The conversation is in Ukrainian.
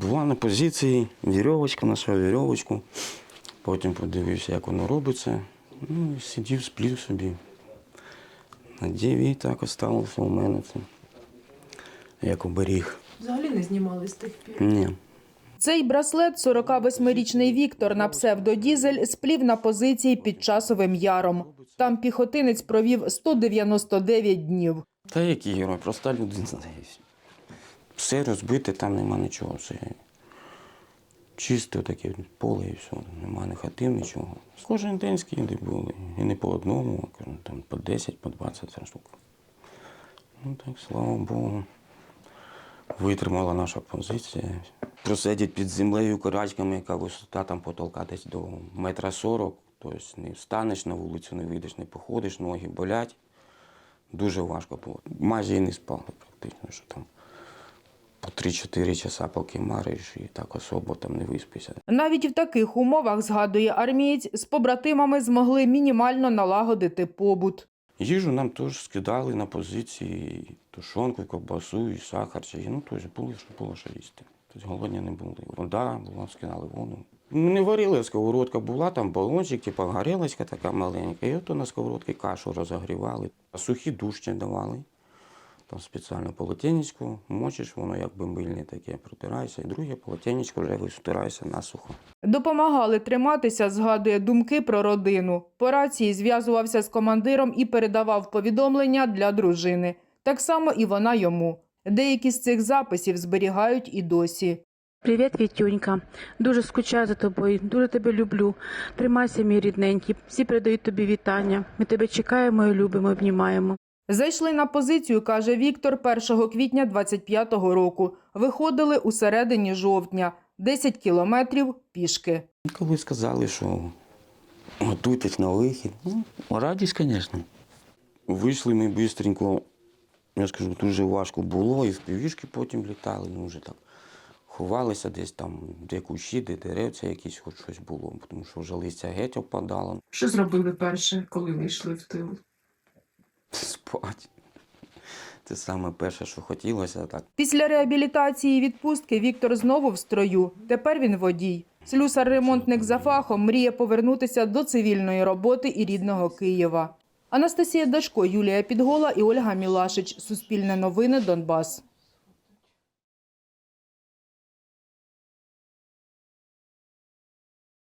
Була на позиції, вірьовочка, знайшов вірьовочку. Потім подивився, як воно робиться. Ну, і сидів, сплів собі. Надів і так осталося у мене це. Як оберіг. Взагалі не знімали з тих пір. Ні. Цей браслет 48-річний Віктор на псевдодізель сплів на позиції під часовим яром. Там піхотинець провів 199 днів. Та який герой, проста людина. Все розбите, там нема нічого. Все чисте таке поле і все. Нема ні хатин, нічого. Кожен день скиди були. І не по одному, а там по 10, по 20 штук. Ну так, слава Богу. Витримала наша позиція. Просидять під землею корячками, яка висота там потолка десь до метра сорок. Тобто не встанеш на вулицю, не вийдеш, не походиш, ноги болять. Дуже важко було. Майже і не спали практично, що там 3-4 часа, поки мариш, і так особо там не виспишся. Навіть в таких умовах, згадує армієць, з побратимами змогли мінімально налагодити побут. Їжу нам теж скидали на позиції тушонку, ковбасу і сахар. Чи, ну, тобто було, що було що їсти. Тобто голодні не були. Вода була, скидали воду. Ну, Не варили, сковородка була, там балончик, типу горілочка така маленька. І от на сковородці кашу розогрівали. Сухі дужче давали. Там спеціально полотенечко, мочиш, воно якби мильне таке, протираєшся, і друге полотенечко вже вистираєшся насухо. Допомагали триматися, згадує думки про родину. По рації зв'язувався з командиром і передавав повідомлення для дружини. Так само і вона йому. Деякі з цих записів зберігають і досі. Привіт, Вітюнька. Дуже скучаю за тобою, дуже тебе люблю. Тримайся, мій рідненький. Всі передають тобі вітання. Ми тебе чекаємо і любимо, обнімаємо. Зайшли на позицію, каже Віктор, 1 квітня 25-го року. Виходили у середині жовтня. 10 кілометрів пішки. Коли сказали, що готуйтесь на вихід, ну, радість, звісно. Вийшли ми швидко, я скажу, дуже важко було, і в півішки потім літали, ну вже так. Ховалися десь там, де кущі, де деревця якісь хоч щось було, тому що вже листя геть опадало. Що зробили перше, коли ви йшли в тил? Спать. Це саме перше, що хотілося, так. Після реабілітації і відпустки Віктор знову в строю. Тепер він водій. Слюсар-ремонтник за фахом мріє повернутися до цивільної роботи і рідного Києва. Анастасія Дашко, Юлія Підгола і Ольга Мілашич. Суспільне новини Донбас.